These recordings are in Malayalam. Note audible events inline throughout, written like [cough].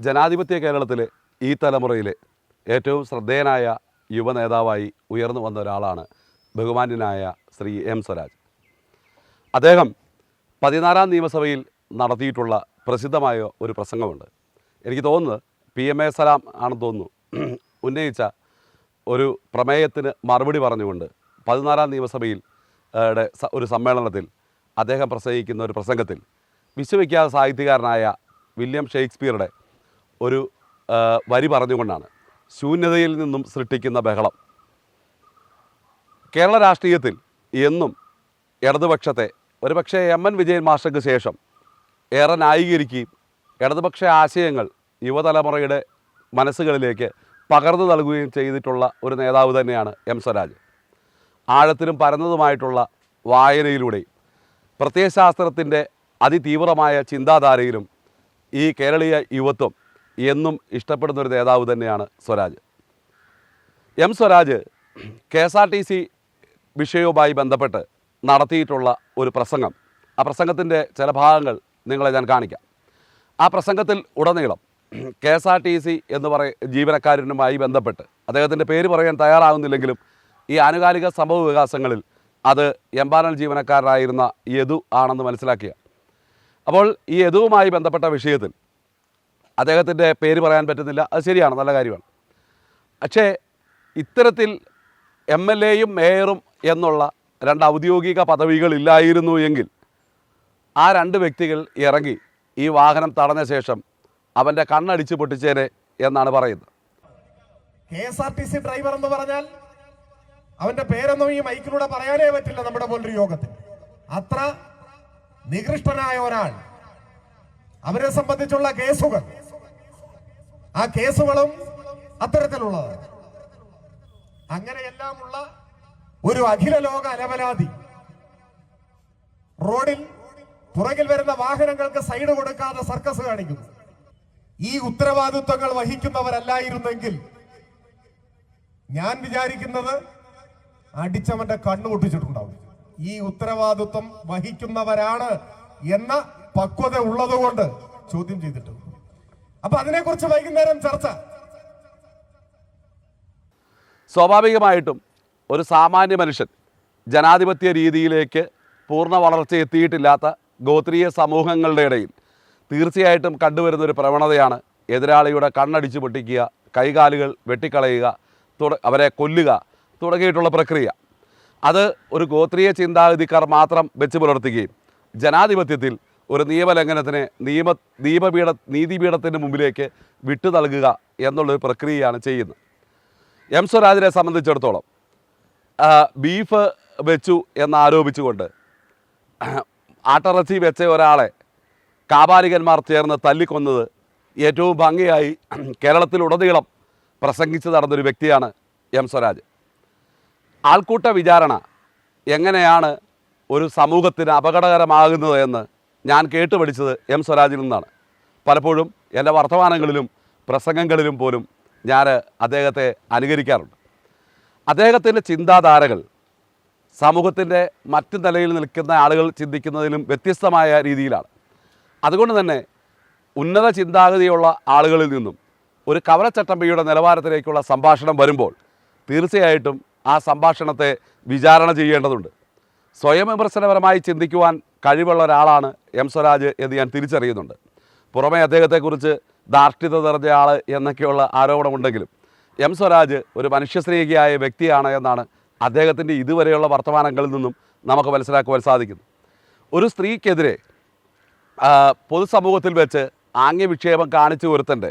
ജനാധിപത്യ കേരളത്തിലെ ഈ തലമുറയിലെ ഏറ്റവും ശ്രദ്ധേയനായ യുവ നേതാവായി ഉയർന്നു വന്ന ഒരാളാണ് ബഹുമാന്യനായ ശ്രീ എം സ്വരാജ്. അദ്ദേഹം പതിനാലാം നിയമസഭയിൽ നടത്തിയിട്ടുള്ള പ്രസിദ്ധമായ ഒരു പ്രസംഗമുണ്ട്. എനിക്ക് തോന്നുന്നത് പി എം എ സലാം ആണെന്ന് തോന്നുന്നു. [clears throat] ഉന്നയിച്ച ഒരു പ്രമേയത്തിന് മറുപടി പറഞ്ഞുകൊണ്ട് പതിനാലാം നിയമസഭയിൽ ഒരു സമ്മേളനത്തിൽ അദ്ദേഹം പ്രസംഗിക്കുന്ന ഒരു പ്രസംഗത്തിൽ വിശ്വവിഖ്യാത സാഹിത്യകാരനായ വില്യം ഷേക്സ്പിയറുടെ ഒരു വരി പറഞ്ഞുകൊണ്ടാണ്. ശൂന്യതയിൽ നിന്നും സൃഷ്ടിക്കുന്ന ബഹളം. കേരള രാഷ്ട്രീയത്തിൽ എന്നും ഇടതുപക്ഷത്തെ ഒരുപക്ഷെ എം എൻ വിജയൻ മാസ്റ്റർക്ക് ശേഷം ഏറെ ന്യായീകരിക്കുകയും ഇടതുപക്ഷ ആശയങ്ങൾ യുവതലമുറയുടെ മനസ്സുകളിലേക്ക് പകർന്നു നൽകുകയും ചെയ്തിട്ടുള്ള ഒരു നേതാവ് തന്നെയാണ് എം സ്വരാജ്. ആഴത്തിലും പരന്നതുമായിട്ടുള്ള വായനയിലൂടെയും പ്രത്യയശാസ്ത്രത്തിന്റെ അതിതീവ്രമായ ചിന്താധാരയിലും ഈ കേരളീയ യുവത്വം എന്നും ഇഷ്ടപ്പെടുന്ന ഒരു നേതാവ് തന്നെയാണ് Swaraj. M Swaraj K S R T C വിഷയവുമായി ബന്ധപ്പെട്ട് നടത്തിയിട്ടുള്ള ഒരു പ്രസംഗം. ആ പ്രസംഗത്തിന്റെ ചില ഭാഗങ്ങൾ നിങ്ങളെ ഞാൻ കാണിക്കാം. ആ പ്രസംഗത്തിൽ ഉടനീളം K S R T C എന്ന് പറയ ജീവനക്കാരനുമായി ബന്ധപ്പെട്ട് അദ്ദേഹത്തിന്റെ പേര് പറയാൻ തയ്യാറാകുന്നില്ലെങ്കിലും ഈ ആനുകാലിക സംഭവ വികാസങ്ങളിൽ അത് എംപാനൽ ജീവനക്കാരനായിരുന്ന യദു ആണെന്ന് മനസ്സിലാക്കിയ. അപ്പോൾ ഈ യദുവുമായി ബന്ധപ്പെട്ട വിഷയത്തിൽ അദ്ദേഹത്തിന്റെ പേര് പറയാൻ പറ്റുന്നില്ല. അത് ശരിയാണ് നല്ല കാര്യമാണ്. പക്ഷേ ഇത്തരത്തിൽ എം എൽ എയും മേയറും എന്നുള്ള രണ്ട് ഔദ്യോഗിക പദവികളില്ലായിരുന്നു എങ്കിൽ ആ രണ്ട് വ്യക്തികൾ ഇറങ്ങി ഈ വാഹനം തടഞ്ഞ ശേഷം അവന്റെ കണ്ണടിച്ച് പൊട്ടിച്ചേരെ എന്നാണ് പറയുന്നത്. K S R T C driver എന്ന് പറഞ്ഞാൽ അവന്റെ പേരൊന്നും ഈ മൈക്കിലൂടെ പറയാനേ പറ്റില്ല നമ്മുടെ പോലൊരു യോഗത്തിൽ. അത്ര നികൃഷ്ടനായ ഒരാൾ. അവരെ സംബന്ധിച്ചുള്ള കേസുകൾ. ആ കേസുകളും അത്തരത്തിലുള്ളത് അങ്ങനെയെല്ലാമുള്ള ഒരു അഖില ലോക അലവലാതി. റോഡിൽ പുറകിൽ വരുന്ന വാഹനങ്ങൾക്ക് സൈഡ് കൊടുക്കാതെ സർക്കസ് കാണിക്കുന്നു. ഈ ഉത്തരവാദിത്വങ്ങൾ വഹിക്കുന്നവരല്ലായിരുന്നെങ്കിൽ ഞാൻ വിചാരിക്കുന്നത് അടിച്ചവന്റെ കണ്ണു പൊട്ടിച്ചിട്ടുണ്ടാവും. ഈ ഉത്തരവാദിത്വം വഹിക്കുന്നവരാണ് എന്ന പക്വത ഉള്ളതുകൊണ്ട് ചോദ്യം ചെയ്തിട്ടുണ്ട്. അപ്പൊ അതിനെക്കുറിച്ച് വൈകുന്നേരം ചർച്ച. സ്വാഭാവികമായിട്ടും ഒരു സാമാന്യ മനുഷ്യൻ ജനാധിപത്യ രീതിയിലേക്ക് പൂർണ വളർച്ച എത്തിയിട്ടില്ലാത്ത ഗോത്രീയ സമൂഹങ്ങളുടെ ഇടയിൽ തീർച്ചയായിട്ടും കണ്ടുവരുന്ന ഒരു പ്രവണതയാണ് എതിരാളിയുടെ കണ്ണടിച്ച് പൊട്ടിക്കുക കൈകാലുകൾ വെട്ടിക്കളയുക തുട അവരെ കൊല്ലുക തുടങ്ങിയിട്ടുള്ള പ്രക്രിയ. അത് ഒരു ഗോത്രീയ ചിന്താഗതിക്കാർ മാത്രം വെച്ച് പുലർത്തുകയും ജനാധിപത്യത്തിൽ ഒരു നിയമലംഘനത്തിന് നിയമ നിയമപീഠ നീതിപീഠത്തിന്റെ മുമ്പിലേക്ക് വിട്ടു നൽകുക എന്നുള്ളൊരു പ്രക്രിയയാണ് ചെയ്യുന്നത്. എം സ്വരാജിനെ സംബന്ധിച്ചിടത്തോളം ബീഫ് വെച്ചു എന്നാരോപിച്ചുകൊണ്ട് ആട്ടിറച്ചി വെച്ച ഒരാളെ കാപാലികന്മാർ ചേർന്ന് തല്ലിക്കൊന്നത് ഏറ്റവും ഭംഗിയായി കേരളത്തിലുടനീളം പ്രസംഗിച്ച് നടന്നൊരു വ്യക്തിയാണ് എം സ്വരാജ്. ആൾക്കൂട്ട വിചാരണ എങ്ങനെയാണ് ഒരു സമൂഹത്തിന് അപകടകരമാകുന്നത് എന്ന് ഞാൻ കേട്ട് പഠിച്ചത് എം സ്വരാജിൽ നിന്നാണ്. പലപ്പോഴും എന്റെ വർത്തമാനങ്ങളിലും പ്രസംഗങ്ങളിലും പോലും ഞാൻ അദ്ദേഹത്തെ അനുകരിക്കാറുണ്ട്. അദ്ദേഹത്തിന്റെ ചിന്താധാരകൾ സമൂഹത്തിന്റെ മറ്റ് നിലയിൽ നിൽക്കുന്ന ആളുകൾ ചിന്തിക്കുന്നതിലും വ്യത്യസ്തമായ രീതിയിലാണ്. അതുകൊണ്ട് തന്നെ ഉന്നത ചിന്താഗതിയുള്ള ആളുകളിൽ നിന്നും ഒരു കവലച്ചട്ടമ്പിയുടെ നിലവാരത്തിലേക്കുള്ള സംഭാഷണം വരുമ്പോൾ തീർച്ചയായിട്ടും ആ സംഭാഷണത്തെ വിചാരണ ചെയ്യേണ്ടതുണ്ട്. സ്വയം വിമർശനപരമായി ചിന്തിക്കുവാൻ കഴിവുള്ള ഒരാളാണ് എം സ്വരാജ് എന്ന് ഞാൻ തിരിച്ചറിയുന്നുണ്ട്. പുറമെ അദ്ദേഹത്തെക്കുറിച്ച് ധാർഷ്ട്യത നിറഞ്ഞ ആൾ എന്നൊക്കെയുള്ള ആരോപണമുണ്ടെങ്കിലും എം സ്വരാജ് ഒരു മനുഷ്യസ്നേഹിയായ വ്യക്തിയാണ് എന്നാണ് അദ്ദേഹത്തിന്റെ ഇതുവരെയുള്ള വർത്തമാനങ്ങളിൽ നിന്നും നമുക്ക് മനസ്സിലാക്കുവാൻ സാധിക്കുന്നു. ഒരു സ്ത്രീക്കെതിരെ പൊതുസമൂഹത്തിൽ വെച്ച് ആംഗ്യവിക്ഷേപം കാണിച്ചു ഒരുത്തന്റെ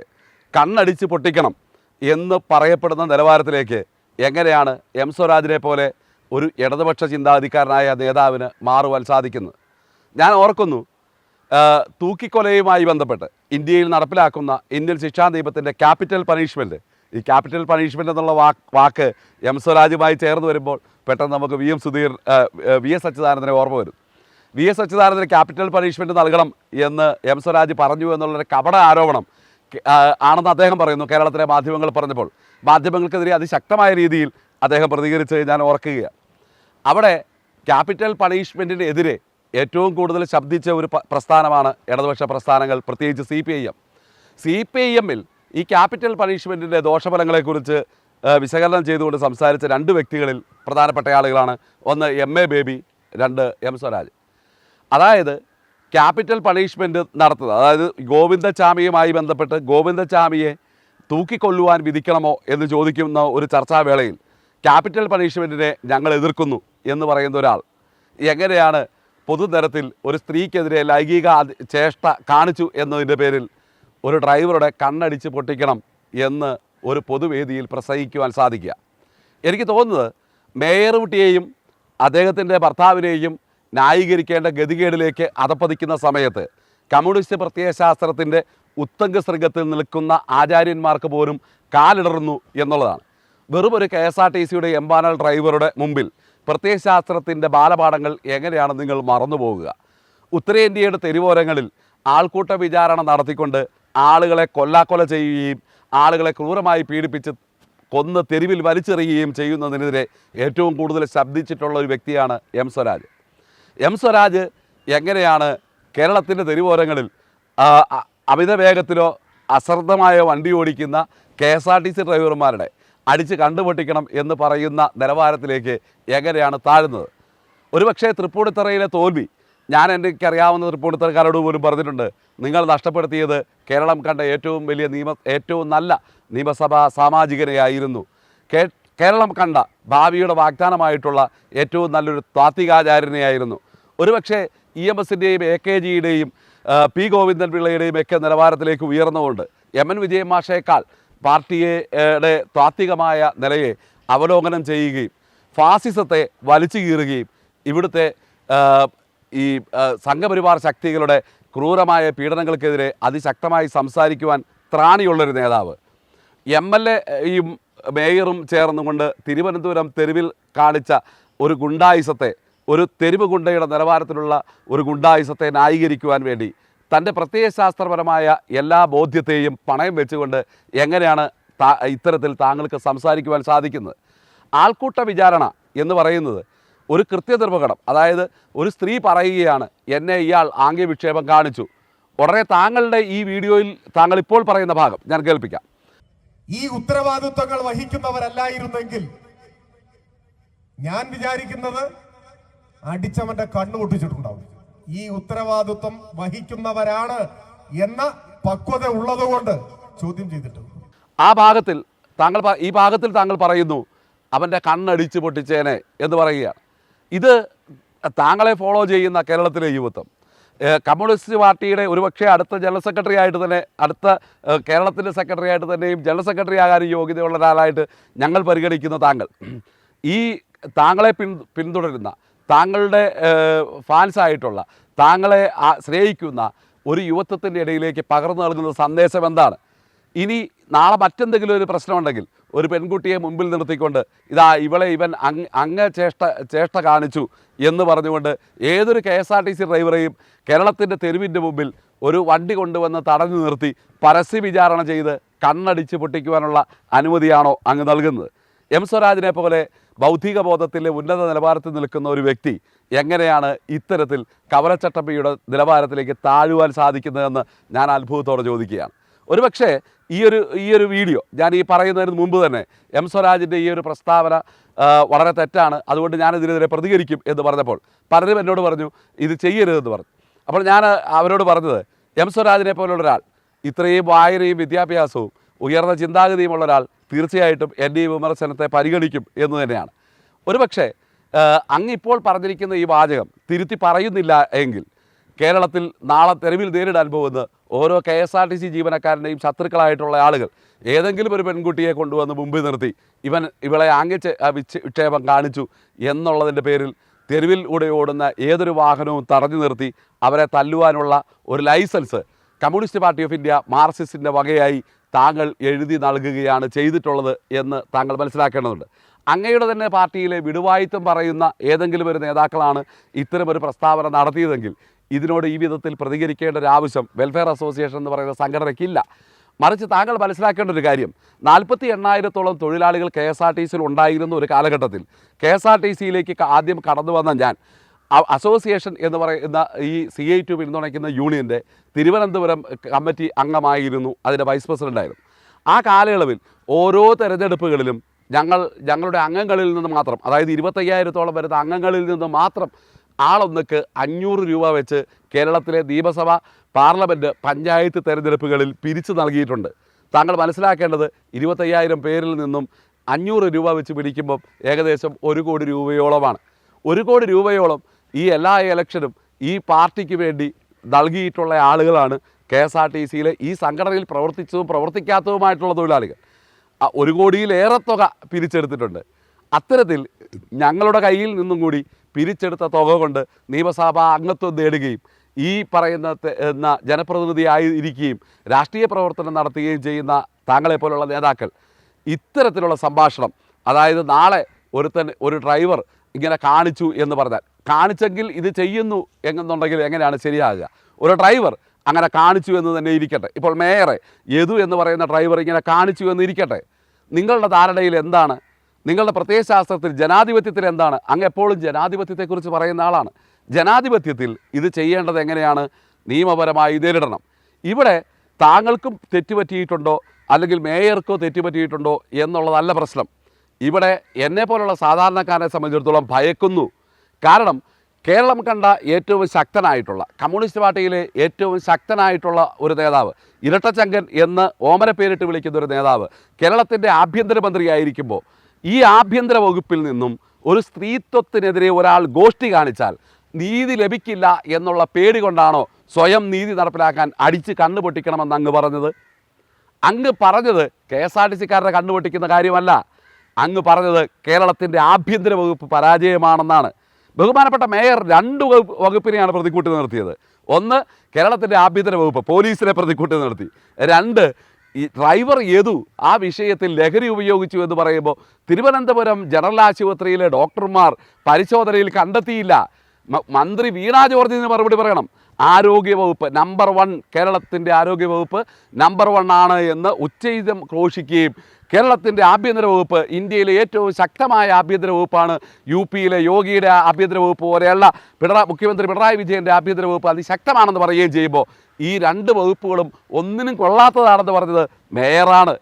കണ്ണടിച്ച് പൊട്ടിക്കണം എന്ന് പറയപ്പെടുന്ന നിലവാരത്തിലേക്ക് എങ്ങനെയാണ് എം സ്വരാജിനെ പോലെ ഒരു ഇടതുപക്ഷ ചിന്താഗതിക്കാരനായ നേതാവിന് മാറുവാൻ സാധിക്കുന്നത്? ഞാൻ ഓർക്കുന്നു തൂക്കിക്കൊലയുമായി ബന്ധപ്പെട്ട് ഇന്ത്യയിൽ നടപ്പിലാക്കുന്ന ഇന്ത്യൻ ശിക്ഷാ നിയമത്തിന്റെ ക്യാപിറ്റൽ പണിഷ്മെന്റ് ഈ ക്യാപിറ്റൽ പണിഷ്മെന്റ് എന്നുള്ള വാക്ക് വാക്ക് എം സ്വരാജുമായി ചേർന്ന് വരുമ്പോൾ പെട്ടെന്ന് നമുക്ക് V M Sudheer V S അച്യുതാനന്ദനെ ഓർമ്മ വരും. വി എസ് അച്യുതാനന്ദന് ക്യാപിറ്റൽ പണിഷ്മെന്റ് നൽകണം എന്ന് എം സ്വരാജ് പറഞ്ഞു എന്നുള്ളൊരു കപട ആരോപണം ആണെന്ന് അദ്ദേഹം പറയുന്നു കേരളത്തിലെ മാധ്യമങ്ങൾ പറഞ്ഞപ്പോൾ. മാധ്യമങ്ങൾക്കെതിരെ അതിശക്തമായ രീതിയിൽ അദ്ദേഹം പ്രതികരിച്ച് ഞാൻ ഓർക്കുകയാണ്. അവിടെ ക്യാപിറ്റൽ പണിഷ്മെന്റിനെതിരെ ഏറ്റവും കൂടുതൽ ശബ്ദിച്ച ഒരു പ്രസ്ഥാനമാണ് ഇടതുപക്ഷ പ്രസ്ഥാനങ്ങൾ പ്രത്യേകിച്ച് C P I M. C P I എമ്മിൽ ഈ ക്യാപിറ്റൽ പണിഷ്മെന്റിന്റെ ദോഷഫലങ്ങളെക്കുറിച്ച് വിശകലനം ചെയ്തുകൊണ്ട് സംസാരിച്ച രണ്ട് വ്യക്തികളിൽ പ്രധാനപ്പെട്ട ആളുകളാണ്. ഒന്ന് എം എ ബേബി രണ്ട് എം സ്വരാജ്. അതായത് ക്യാപിറ്റൽ പണിഷ്മെന്റ് നടത്തുന്നത് അതായത് ഗോവിന്ദചാമിയുമായി ബന്ധപ്പെട്ട് ഗോവിന്ദചാമിയെ തൂക്കിക്കൊല്ലുവാൻ വിധിക്കണമോ എന്ന് ചോദിക്കുന്ന ഒരു ചർച്ചാവേളയിൽ ക്യാപിറ്റൽ പണിഷ്മെന്റിനെ ഞങ്ങൾ എതിർക്കുന്നു എന്ന് പറയുന്ന ഒരാൾ. എങ്ങനെയാണ് പൊതുതരത്തിൽ ഒരു സ്ത്രീക്കെതിരെ ലൈംഗിക ചേഷ്ട കാണിച്ചു എന്നതിന്റെ പേരിൽ ഒരു ഡ്രൈവറുടെ കണ്ണടിച്ച് പൊട്ടിക്കണം എന്ന് ഒരു പൊതുവേദിയിൽ പ്രസംഗിക്കുവാൻ സാധിക്കുക. എനിക്ക് തോന്നുന്നത് മേയർ കുട്ടിയെയും അദ്ദേഹത്തിന്റെ ഭർത്താവിനെയും ന്യായീകരിക്കേണ്ട ഗതികേടിലേക്ക് അതപ്പതിക്കുന്ന സമയത്ത് കമ്മ്യൂണിസ്റ്റ് പ്രത്യയശാസ്ത്രത്തിന്റെ ഉത്തംഗ ശൃംഗത്തിൽ നിൽക്കുന്ന ആചാര്യന്മാർക്ക് പോലും കാലിടറുന്നു എന്നുള്ളതാണ്. വെറും ഒരു കെ എസ് ആർ ടി സിയുടെ എംപാനൽ ഡ്രൈവറുടെ മുമ്പിൽ പ്രത്യയശാസ്ത്രത്തിന്റെ ബാലപാഠങ്ങൾ എങ്ങനെയാണ് നിങ്ങൾ മറന്നുപോകുക? ഉത്തരേന്ത്യയുടെ തെരുവോരങ്ങളിൽ ആൾക്കൂട്ട വിചാരണ നടത്തിക്കൊണ്ട് ആളുകളെ കൊല്ലാക്കൊല ചെയ്യുകയും ആളുകളെ ക്രൂരമായി പീഡിപ്പിച്ച് കൊന്ന് തെരുവിൽ വലിച്ചെറിയുകയും ചെയ്യുന്നതിനെതിരെ ഏറ്റവും കൂടുതൽ ശബ്ദിച്ചിട്ടുള്ള ഒരു വ്യക്തിയാണ് എം സ്വരാജ്. എം സ്വരാജ് എങ്ങനെയാണ് കേരളത്തിന്റെ തെരുവോരങ്ങളിൽ അമിത വേഗത്തിലോ അശ്രദ്ധമായോ വണ്ടി ഓടിക്കുന്ന K S R T C ഡ്രൈവർമാരുടെ അടിച്ച് കണ്ടുപൊട്ടിക്കണം എന്ന് പറയുന്ന നിലവാരത്തിലേക്ക് എങ്ങനെയാണ് താഴുന്നത്? ഒരുപക്ഷേ തൃപ്പൂണിത്തറയിലെ തോൽവി ഞാൻ എനിക്കറിയാവുന്ന തൃപ്പൂണിത്തറക്കാരോട് പോലും പറഞ്ഞിട്ടുണ്ട് നിങ്ങൾ നഷ്ടപ്പെടുത്തിയത് കേരളം കണ്ട ഏറ്റവും വലിയ നിയമ ഏറ്റവും നല്ല നിയമസഭാ സാമാജികനെയായിരുന്നു. കേ കേരളം കണ്ട ഭാവിയുടെ വാഗ്ദാനമായിട്ടുള്ള ഏറ്റവും നല്ലൊരു താത്വികാചാര്യനെയായിരുന്നു. ഒരുപക്ഷെ ഇ എം എസിന്റെയും എ കെ ജിയുടെയും പി ഗോവിന്ദൻ പിള്ളയുടെയും ഒക്കെ നിലവാരത്തിലേക്ക് ഉയർന്നുകൊണ്ട് എം എൻ വിജയൻ മാഷേക്കാൾ പാർട്ടിയുടെ താത്വികമായ നിലയെ അവലോകനം ചെയ്യുകയും ഫാസിസത്തെ വലിച്ചു കീറുകയും ഇവിടുത്തെ ഈ സംഘപരിവാർ ശക്തികളുടെ ക്രൂരമായ പീഡനങ്ങൾക്കെതിരെ അതിശക്തമായി സംസാരിക്കുവാൻ ത്രാണിയുള്ളൊരു നേതാവ്. എം എൽ എയും മേയറും ചേർന്നുകൊണ്ട് തിരുവനന്തപുരം തെരുവിൽ കാണിച്ച ഒരു ഗുണ്ടായുസത്തെ ഒരു തെരുവ് ഗുണ്ടയുടെ നിലവാരത്തിലുള്ള ഒരു ഗുണ്ടായുസത്തെ ന്യായീകരിക്കുവാൻ വേണ്ടി തന്റെ പ്രത്യയശാസ്ത്രപരമായ എല്ലാ ബോധ്യത്തെയും പണയം വെച്ചുകൊണ്ട് എങ്ങനെയാണ് താ ഇത്തരത്തിൽ താങ്കൾക്ക് സംസാരിക്കുവാൻ സാധിക്കുന്നത്? ആൾക്കൂട്ട വിചാരണ എന്ന് പറയുന്നത് ഒരു കൃത്യനിർവഹണം അതായത് ഒരു സ്ത്രീ പറയുകയാണ് എന്നെ ഇയാൾ ആംഗ്യ വിക്ഷേപം കാണിച്ചു. ഉടനെ താങ്കളുടെ ഈ വീഡിയോയിൽ താങ്കൾ ഇപ്പോൾ പറയുന്ന ഭാഗം ഞാൻ കേൾപ്പിക്കാം. ഈ ഉത്തരവാദിത്വങ്ങൾ വഹിക്കുന്നവരല്ലായിരുന്നെങ്കിൽ ഞാൻ വിചാരിക്കുന്നത് അടിച്ചവന്റെ കണ്ണു പൊട്ടിച്ചിട്ടുണ്ടാവും ഈ ഉത്തരവാദിത്വം വഹിക്കുന്നവരാണ് എന്ന പക്വത ഉള്ളതുകൊണ്ട് ചോദ്യം ചെയ്തിട്ടുണ്ട് ആ ഭാഗത്തിൽ താങ്കൾ ഈ ഭാഗത്തിൽ താങ്കൾ പറയുന്നു അവന്റെ കണ്ണടിച്ച് പൊട്ടിച്ചേനെ എന്ന് പറയുക. ഇത് താങ്കളെ ഫോളോ ചെയ്യുന്ന കേരളത്തിലെ യുവത്വം. കമ്മ്യൂണിസ്റ്റ് പാർട്ടിയുടെ ഒരുപക്ഷെ അടുത്ത ജനറൽ സെക്രട്ടറി ആയിട്ട് തന്നെ അടുത്ത കേരളത്തിന്റെ സെക്രട്ടറി ആയിട്ട് തന്നെയും ജനറൽ സെക്രട്ടറി ആകാൻ യോഗ്യതയുള്ള ഒരാളായിട്ട് ഞങ്ങൾ പരിഗണിക്കുന്ന താങ്കൾ. ഈ താങ്കളെ പിൻ പിന്തുടരുന്ന താങ്കളുടെ ഫാൻസായിട്ടുള്ള താങ്കളെ സ്നേഹിക്കുന്ന ഒരു യുവത്വത്തിന്റെ ഇടയിലേക്ക് പകർന്നു നൽകുന്ന സന്ദേശം എന്താണ്? ഇനി നാളെ മറ്റെന്തെങ്കിലും ഒരു പ്രശ്നമുണ്ടെങ്കിൽ ഒരു പെൺകുട്ടിയെ മുമ്പിൽ നിർത്തിക്കൊണ്ട് ഇതാ ഇവളെ ഇവൻ അങ്ങ് അങ്ങ് ചേഷ്ട ചേഷ്ട കാണിച്ചു എന്ന് പറഞ്ഞുകൊണ്ട് ഏതൊരു K S R T C ഡ്രൈവറെയും കേരളത്തിന്റെ തെരുവിന്റെ മുമ്പിൽ ഒരു വണ്ടി കൊണ്ടുവന്ന് തടഞ്ഞു നിർത്തി പരസ്യ വിചാരണ ചെയ്ത് കണ്ണടിച്ച് പൊട്ടിക്കുവാനുള്ള അനുമതിയാണോ അങ്ങ് നൽകുന്നത്? എം സ്വരാജിനെ പോലെ ബൗദ്ധിക ബോധത്തിലെ ഉന്നത നിലവാരത്തിൽ നിൽക്കുന്ന ഒരു വ്യക്തി എങ്ങനെയാണ് ഇത്തരത്തിൽ കവലച്ചട്ടമ്പിയുടെ നിലവാരത്തിലേക്ക് താഴുവാൻ സാധിക്കുന്നതെന്ന് ഞാൻ അത്ഭുതത്തോടെ ചോദിക്കുകയാണ്. ഒരുപക്ഷേ ഈ ഒരു ഈ ഒരു വീഡിയോ ഞാൻ ഈ പറയുന്നതിന് മുമ്പ് തന്നെ എം സ്വരാജിന്റെ ഈ ഒരു പ്രസ്താവന വളരെ തെറ്റാണ്. അതുകൊണ്ട് ഞാനിതിനെതിരെ പ്രതികരിക്കും എന്ന് പറഞ്ഞപ്പോൾ പലരും എന്നോട് പറഞ്ഞു ഇത് ചെയ്യരുതെന്ന് പറഞ്ഞു. അപ്പോൾ ഞാൻ അവരോട് പറഞ്ഞത് എം സ്വരാജിനെ പോലുള്ള ഒരാൾ ഇത്രയും വായനയും വിദ്യാഭ്യാസവും ഉയർന്ന ചിന്താഗതിയുമുള്ള ഒരാൾ തീർച്ചയായിട്ടും എന്റെ ഈ വിമർശനത്തെ പരിഗണിക്കും എന്ന് തന്നെയാണ്. ഒരുപക്ഷെ പക്ഷേ അങ്ങ് ഇപ്പോൾ പറഞ്ഞിരിക്കുന്ന ഈ വാചകം തിരുത്തി പറയുന്നില്ല എങ്കിൽ കേരളത്തിൽ നാളെ തെരുവിൽ നേരിടാൻ പോകുന്ന ഓരോ K S R T C ജീവനക്കാരന്റെയും ശത്രുക്കളായിട്ടുള്ള ആളുകൾ ഏതെങ്കിലും ഒരു പെൺകുട്ടിയെ കൊണ്ടുവന്ന് മുമ്പിൽ നിർത്തി ഇവൻ ഇവളെ ആംഗ്യ വിക്ഷേപം കാണിച്ചു എന്നുള്ളതിന്റെ പേരിൽ തെരുവിൽ കൂടെ ഓടുന്ന ഏതൊരു വാഹനവും തടഞ്ഞു നിർത്തി അവരെ തല്ലുവാനുള്ള ഒരു licence communist party of India മാർസിസ്റ്റിന്റെ വകയായി താങ്കൾ എഴുതി നൽകുകയാണ് ചെയ്തിട്ടുള്ളത് എന്ന് താങ്കൾ മനസ്സിലാക്കേണ്ടതുണ്ട്. അങ്ങയുടെ തന്നെ പാർട്ടിയിലെ വിടുവായിത്വം പറയുന്ന ഏതെങ്കിലും ഒരു നേതാക്കളാണ് ഇത്തരമൊരു പ്രസ്താവന നടത്തിയതെങ്കിൽ ഇതിനോട് ഈ വിധത്തിൽ പ്രതികരിക്കേണ്ട ഒരു ആവശ്യം വെൽഫെയർ അസോസിയേഷൻ എന്ന് പറയുന്ന സംഘടനയ്ക്കില്ല. മറിച്ച് താങ്കൾ മനസ്സിലാക്കേണ്ട ഒരു കാര്യം നാൽപ്പത്തി എണ്ണായിരത്തോളം തൊഴിലാളികൾ കെ എസ് ആർ ടി സിയിൽ ഉണ്ടായിരുന്ന ഒരു കാലഘട്ടത്തിൽ കെ എസ് ആർ ടി സിയിലേക്ക് ആദ്യം കടന്നു വന്ന ഞാൻ അസോസിയേഷൻ എന്ന് പറയുന്ന ഈ സി ഐ ടു പിന്തുണയ്ക്കുന്ന യൂണിയന്റെ തിരുവനന്തപുരം കമ്മിറ്റി അംഗമായിരുന്നു അതിന്റെ വൈസ് പ്രസിഡന്റായിരുന്നു. ആ കാലയളവിൽ ഓരോ തെരഞ്ഞെടുപ്പുകളിലും ഞങ്ങൾ ഞങ്ങളുടെ അംഗങ്ങളിൽ നിന്ന് മാത്രം അതായത് ഇരുപത്തയ്യായിരത്തോളം വരുന്ന അംഗങ്ങളിൽ നിന്ന് മാത്രം ആളൊന്നുക്ക് അഞ്ഞൂറ് രൂപ വെച്ച് കേരളത്തിലെ നിയമസഭ പാർലമെന്റ് പഞ്ചായത്ത് തെരഞ്ഞെടുപ്പുകളിൽ പിരിച്ചു നൽകിയിട്ടുണ്ട്. താങ്കൾ മനസ്സിലാക്കേണ്ടത് ഇരുപത്തയ്യായിരം പേരിൽ നിന്നും അഞ്ഞൂറ് രൂപ വെച്ച് പിടിക്കുമ്പം ഏകദേശം ഒരു കോടി രൂപയോളമാണ്. ഒരു കോടി രൂപയോളം ഈ എല്ലാ ഇലക്ഷനും ഈ പാർട്ടിക്ക് വേണ്ടി നൽകിയിട്ടുള്ള ആളുകളാണ് കെ എസ് ആർ ടി സിയിലെ ഈ സംഘടനയിൽ പ്രവർത്തിച്ചതും പ്രവർത്തിക്കാത്തതുമായിട്ടുള്ള തൊഴിലാളികൾ. ഒരു കോടിയിലേറെ തുക പിരിച്ചെടുത്തിട്ടുണ്ട്. അത്തരത്തിൽ ഞങ്ങളുടെ കയ്യിൽ നിന്നും കൂടി പിരിച്ചെടുത്ത തുക കൊണ്ട് നിയമസഭാ അംഗത്വം നേടുകയും ഈ പറയുന്ന എന്ന ജനപ്രതിനിധിയായി ഇരിക്കുകയും രാഷ്ട്രീയ പ്രവർത്തനം നടത്തുകയും ചെയ്യുന്ന താങ്കളെപ്പോലുള്ള നേതാക്കൾ ഇത്തരത്തിലുള്ള സംഭാഷണം അതായത് നാളെ ഒരുത്തൻ ഒരു ഡ്രൈവർ ഇങ്ങനെ കാണിച്ചു എന്ന് പറഞ്ഞാൽ കാണിച്ചെങ്കിൽ ഇത് ചെയ്യുന്നു എന്നുണ്ടെങ്കിൽ എങ്ങനെയാണ് ശരിയാകുക? ഒരു ഡ്രൈവർ അങ്ങനെ കാണിച്ചു എന്ന് തന്നെ ഇരിക്കട്ടെ. ഇപ്പോൾ മേയറെ യദു എന്ന് പറയുന്ന ഡ്രൈവർ ഇങ്ങനെ കാണിച്ചു എന്ന് ഇരിക്കട്ടെ. നിങ്ങളുടെ ധാരണയിൽ എന്താണ്? നിങ്ങളുടെ പ്രത്യയശാസ്ത്രത്തിൽ ജനാധിപത്യത്തിൽ എന്താണ്? അങ്ങ് എപ്പോഴും ജനാധിപത്യത്തെക്കുറിച്ച് പറയുന്ന ആളാണ്. ജനാധിപത്യത്തിൽ ഇത് ചെയ്യേണ്ടത് എങ്ങനെയാണ്? നിയമപരമായി നേരിടണം. ഇവിടെ താങ്കൾക്കും തെറ്റുപറ്റിയിട്ടുണ്ടോ? അല്ലെങ്കിൽ മേയർക്കോ തെറ്റുപറ്റിയിട്ടുണ്ടോ? എന്നുള്ളതല്ല പ്രശ്നം. ഇവിടെ എന്നെ പോലുള്ള സാധാരണക്കാരനെ സംബന്ധിച്ചിടത്തോളം ഭയക്കുന്നു. കാരണം കേരളം കണ്ട ഏറ്റവും ശക്തനായിട്ടുള്ള കമ്മ്യൂണിസ്റ്റ് പാർട്ടിയിലെ ഏറ്റവും ശക്തനായിട്ടുള്ള ഒരു നേതാവ് ഇരട്ടച്ചങ്കൻ എന്ന് ഓമന പേരിട്ട് വിളിക്കുന്ന ഒരു നേതാവ് കേരളത്തിന്റെ ആഭ്യന്തരമന്ത്രിയായിരിക്കുമ്പോൾ ഈ ആഭ്യന്തര വകുപ്പിൽ നിന്നും ഒരു സ്ത്രീത്വത്തിനെതിരെ ഒരാൾ ഗോഷ്ഠി കാണിച്ചാൽ നീതി ലഭിക്കില്ല എന്നുള്ള പേടി കൊണ്ടാണോ സ്വയം നീതി നടപ്പിലാക്കാൻ അടിച്ച് കണ്ണു പൊട്ടിക്കണമെന്ന് അങ്ങ് പറഞ്ഞത്? അങ്ങ് പറഞ്ഞത് കെ എസ് ആർ ടി സിക്കാരുടെ കണ്ണുപൊട്ടിക്കുന്ന കാര്യമല്ല. അങ്ങ് പറഞ്ഞത് കേരളത്തിന്റെ ആഭ്യന്തര വകുപ്പ് പരാജയമാണെന്നാണ്. ബഹുമാനപ്പെട്ട മേയർ രണ്ട് വകുപ്പ് വകുപ്പിനെയാണ് പ്രതിക്കൂട്ടി നിർത്തിയത് ഒന്ന് കേരളത്തിന്റെ ആഭ്യന്തര വകുപ്പ് പോലീസിനെ പ്രതിക്കൂട്ടി നിർത്തി രണ്ട് ഈ ഡ്രൈവർ ഏതു ആ വിഷയത്തിൽ ലഹരി ഉപയോഗിച്ചു എന്ന് പറയുമ്പോൾ തിരുവനന്തപുരം ജനറൽ ആശുപത്രിയിലെ ഡോക്ടർമാർ പരിശോധനയിൽ കണ്ടെത്തിയില്ല. മന്ത്രി വീണാ ജോർജിന് മറുപടി പറയണം. ആരോഗ്യവകുപ്പ് നമ്പർ വൺ കേരളത്തിന്റെ ആരോഗ്യവകുപ്പ് നമ്പർ വൺ ആണ് എന്ന് ഉച്ചയിതം ഘോഷിക്കുകയും കേരളത്തിന്റെ ആഭ്യന്തര വകുപ്പ് ഇന്ത്യയിലെ ഏറ്റവും ശക്തമായ ആഭ്യന്തര വകുപ്പാണ് യു പിയിലെ യോഗിയുടെ ആഭ്യന്തര വകുപ്പ് പോലെയുള്ള പിണറായി മുഖ്യമന്ത്രി പിണറായി വിജയന്റെ ആഭ്യന്തര വകുപ്പ് അതിശക്തമാണെന്ന് പറയുകയും ചെയ്യുമ്പോൾ ഈ രണ്ട് വകുപ്പുകളും ഒന്നിനും കൊള്ളാത്തതാണെന്ന് പറഞ്ഞത് മേയറാണ്.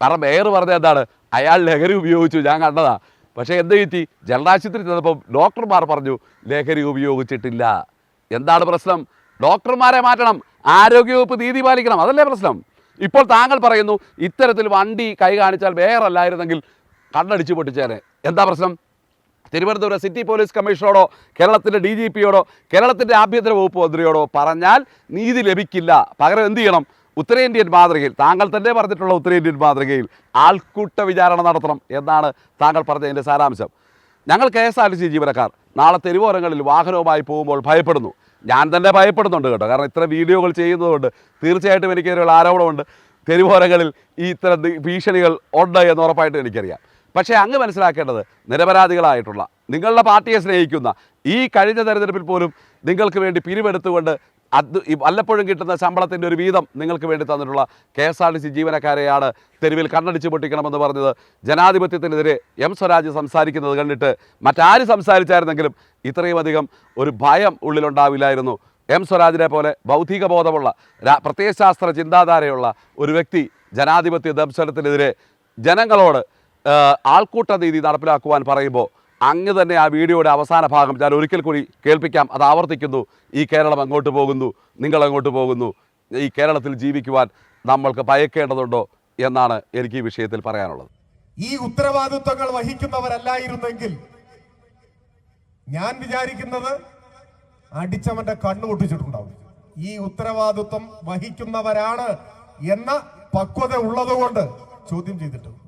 കാരണം മേയർ പറഞ്ഞത് എന്താണ്? അയാൾ ലഹരി ഉപയോഗിച്ചു ഞാൻ കണ്ടതാണ് പക്ഷേ എന്ത് പറ്റി? ജനറാശുപത്രി ചെന്നപ്പം ഡോക്ടർമാർ പറഞ്ഞു ലഹരി ഉപയോഗിച്ചിട്ടില്ല. എന്താണ് പ്രശ്നം? ഡോക്ടർമാരെ മാറ്റണം ആരോഗ്യവകുപ്പ് നീതി പാലിക്കണം അതല്ലേ പ്രശ്നം? ഇപ്പോൾ താങ്കൾ പറയുന്നു ഇത്തരത്തിൽ വണ്ടി കൈ കാണിച്ചാൽ വേറെ വേറല്ലായിരുന്നെങ്കിൽ കണ്ണടിച്ച് പൊട്ടിച്ചേനെ. എന്താ പ്രശ്നം? തിരുവനന്തപുരം സിറ്റി പോലീസ് കമ്മീഷണറോടോ കേരളത്തിന്റെ ഡി ജി പിയോടോ കേരളത്തിന്റെ ആഭ്യന്തര വകുപ്പ് മന്ത്രിയോടോ പറഞ്ഞാൽ നീതി ലഭിക്കില്ല. പകരം എന്ത് ചെയ്യണം? ഉത്തരേന്ത്യൻ മാതൃകയിൽ താങ്കൾ തന്നെ പറഞ്ഞിട്ടുള്ള ഉത്തരേന്ത്യൻ മാതൃകയിൽ ആൾക്കൂട്ട വിചാരണ നടത്തണം എന്നാണ് താങ്കൾ പറഞ്ഞതിന്റെ സാരാംശം. ഞങ്ങൾ K S R T C ജീവനക്കാർ. നാളെ തെരുവോരങ്ങളിൽ വാഹനവുമായി പോകുമ്പോൾ ഭയപ്പെടുന്നു. ഞാൻ തന്നെ ഭയപ്പെടുന്നുണ്ട് കേട്ടോ. കാരണം ഇത്ര വീഡിയോകൾ ചെയ്യുന്നതുകൊണ്ട് തീർച്ചയായിട്ടും എനിക്കൊരു ആരോപണമുണ്ട്. തെരുവോരങ്ങളിൽ ഈ ഇത്തരം ഭീഷണികൾ ഉണ്ട് എന്ന് ഉറപ്പായിട്ടും എനിക്കറിയാം. പക്ഷേ അങ്ങ് മനസ്സിലാക്കേണ്ടത് നിരപരാധികളായിട്ടുള്ള നിങ്ങളുടെ പാർട്ടിയെ സ്നേഹിക്കുന്ന ഈ കഴിഞ്ഞ തെരഞ്ഞെടുപ്പിൽ പോലും നിങ്ങൾക്ക് വേണ്ടി പിരിവെടുത്തുകൊണ്ട് അത് വല്ലപ്പോഴും കിട്ടുന്ന ശമ്പളത്തിന്റെ ഒരു വീതം നിങ്ങൾക്ക് വേണ്ടി തന്നിട്ടുള്ള K S R T C ജീവനക്കാരെയാണ് തെരുവിൽ കണ്ണടിച്ച് പൊട്ടിക്കണമെന്ന് പറഞ്ഞത്. ജനാധിപത്യത്തിനെതിരെ എം സ്വരാജ് സംസാരിക്കുന്നത് കണ്ടിട്ട് മറ്റാര് സംസാരിച്ചായിരുന്നെങ്കിലും ഇത്രയും അധികം ഒരു ഭയം ഉള്ളിലുണ്ടാവില്ലായിരുന്നു. എം സ്വരാജിനെ പോലെ ഭൗതിക ബോധമുള്ള പ്രത്യയശാസ്ത്ര ചിന്താധാരയുള്ള ഒരു വ്യക്തി ജനാധിപത്യ ദംശനത്തിനെതിരെ ജനങ്ങളോട് ആൾക്കൂട്ട നീതി നടപ്പിലാക്കുവാൻ പറയുമ്പോൾ അങ്ങ് തന്നെ ആ വീഡിയോയുടെ അവസാന ഭാഗം ഞാൻ ഒരിക്കൽ കൂടി കേൾപ്പിക്കാം. അത് ആവർത്തിക്കുന്നു. ഈ കേരളം അങ്ങോട്ട് പോകുന്നു. നിങ്ങൾ അങ്ങോട്ട് പോകുന്നു. ഈ കേരളത്തിൽ ജീവിക്കുവാൻ നമ്മൾക്ക് ഭയക്കേണ്ടതുണ്ടോ എന്നാണ് എനിക്ക് ഈ വിഷയത്തിൽ പറയാനുള്ളത്. ഈ ഉത്തരവാദിത്വങ്ങൾ വഹിക്കുന്നവരല്ലായിരുന്നെങ്കിൽ ഞാൻ വിചാരിക്കുന്നത് അടിച്ചവന്റെ കണ്ണു പൊട്ടിച്ചിട്ടുണ്ടാവും. ഈ ഉത്തരവാദിത്വം വഹിക്കുന്നവരാണ് എന്ന പക്വത ഉള്ളതുകൊണ്ട് ചോദ്യം ചെയ്തിട്ടുണ്ട്.